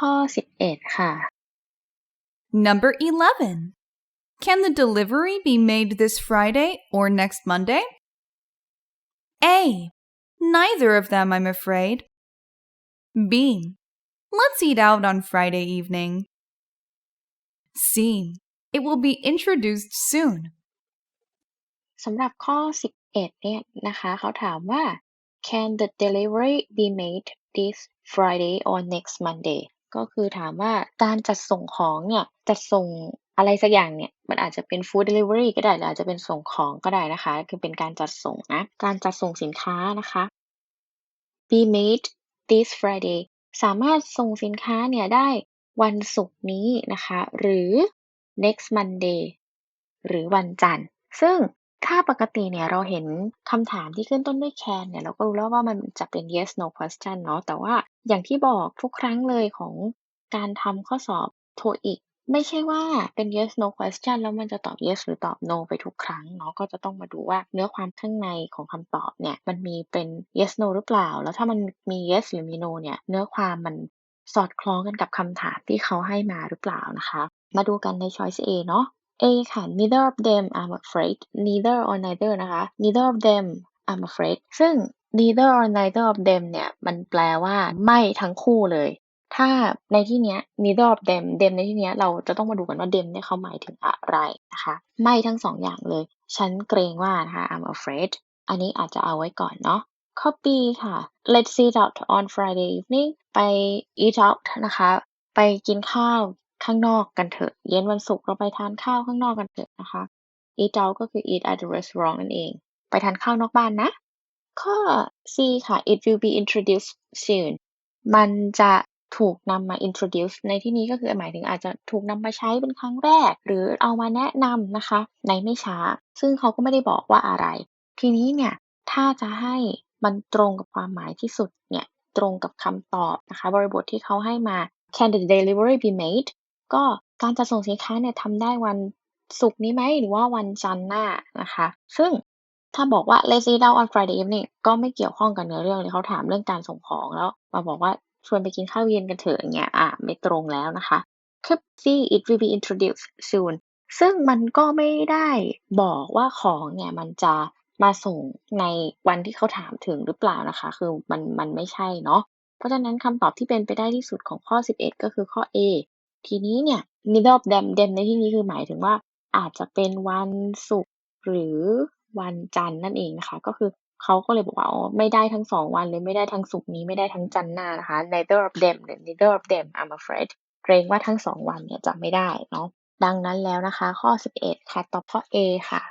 ข้อ 11 ค่ะ Number 11. Can the delivery be made this Friday or next Monday? A. Neither of them, I'm afraid. B. Let's eat out on Friday evening. C. It will be introduced soon. สำหรับข้อ 11 เนี่ยนะคะ เขาถามว่า can the delivery be made this Friday or next Monday ก็คือถามว่าการจัดส่งของเนี่ยจัดส่งอะไรสักอย่างเนี่ยมันอาจจะเป็น food delivery ก็ได้หรืออาจจะเป็นส่งของก็ได้นะคะ คือเป็นการจัดส่งนะการจัดส่งสินค้านะคะ be made this Friday สามารถส่งสินค้าเนี่ยได้วันศุกร์นี้นะคะ หรือ next Monday หรือวันจันทร์ ซึ่ง ถ้าปกติเนี่ยเราเห็นคำถามที่ขึ้นต้นด้วย can เนี่ย เราก็รู้แล้วว่ามันจะเป็น yes no question เนาะ แต่ว่าอย่างที่บอกทุกครั้งเลยของการทำข้อสอบ TOEIC ไม่ใช่ว่าเป็น yes no question แล้วมันจะตอบ yes หรือตอบ no ไปทุกครั้งเนาะก็จะต้องมาดูว่าเนื้อความข้างในของคำตอบเนี่ย มันมีเป็น yes no หรือเปล่า แล้วถ้ามันมี yes หรือมี no เนี่ย เนื้อความมันสอดคล้องกันกับคำถามที่เขาให้มาหรือเปล่านะคะ มาดูกันใน choice A เนาะ A ค่ะ neither of them I'm afraid neither or neither นะคะ neither of them I'm afraid ซึ่ง neither or neither of them เนี่ย มันแปลว่าไม่ทั้งคู่เลย ถ้าในที่เนี้ย neither of them them ในที่เนี้ยเราจะต้องมาดูกันว่า them เนี่ยเขาหมายถึงอะไรนะคะ ไม่ทั้งสองอย่างเลย ฉันเกรงว่านะคะ I'm afraid อันนี้อาจจะเอาไว้ก่อนเนาะข้อ B ค่ะ let's eat out on Friday evening ไป eat out นะคะ ไปกินข้าว ข้างนอกกันเถอะ เย็นวันศุกร์เราไปทานข้าวข้างนอกกันเถอะนะคะ eat out ก็คือ eat at the restaurant นั่นเอง ไปทานข้าวนอกบ้านนะ ข้อ C ค่ะ it will be introduced soon มันจะถูกนำมา introduce ในที่นี้ก็คือหมายถึงอาจจะถูกนำมาใช้เป็นครั้งแรก หรือเอามาแนะนำนะคะ ในไม่ช้า ซึ่งเขาก็ไม่ได้บอกว่าอะไร ทีนี้เนี่ย ถ้าจะให้มันตรงกับความหมายที่สุดเนี่ย ตรงกับคำตอบนะคะ บริบทที่เขาให้มา can the delivery be made ก็การจะส่งสินค้าเนี่ยทำได้วันศุกร์นี้ไหมหรือว่าวันจันทร์หน้านะคะ ซึ่งถ้าบอกว่า let's eat out on Friday evening ก็ไม่เกี่ยวข้องกับเนื้อเรื่องเลยเขาถามเรื่องการส่งของแล้วมาบอกว่าชวนไปกินข้าวเย็นกันเถอะอย่างเงี้ยอะไม่ตรงแล้วนะคะคือ C it will be introduced soon ซึ่งมันก็ไม่ได้บอกว่าของเนี่ยมันจะมาส่งในวันที่เขาถามถึงหรือเปล่านะคะ คือมันมันไม่ใช่เนาะเพราะฉะนั้นคำตอบที่เป็นไปได้ที่สุดของข้อ 11 ก็คือข้อ A ทีนี้เนี่ย middle of them them ในที่นี้คือหมายถึงว่าอาจจะเป็นวันศุกร์หรือวันจันทร์นั่นเองนะคะ ก็คือเขาก็เลยบอกว่าอ๋อไม่ได้ทั้งสองวันเลยไม่ได้ทั้งศุกร์นี้ไม่ได้ทั้งจันทร์หน้านะคะ neither of them หรือ neither of them I'm afraid เกรงว่าทั้งสองวันเนี่ยจะไม่ได้เนาะดังนั้นแล้วนะคะ ข้อ 11 ค่ะตอบข้อ A ค่ะ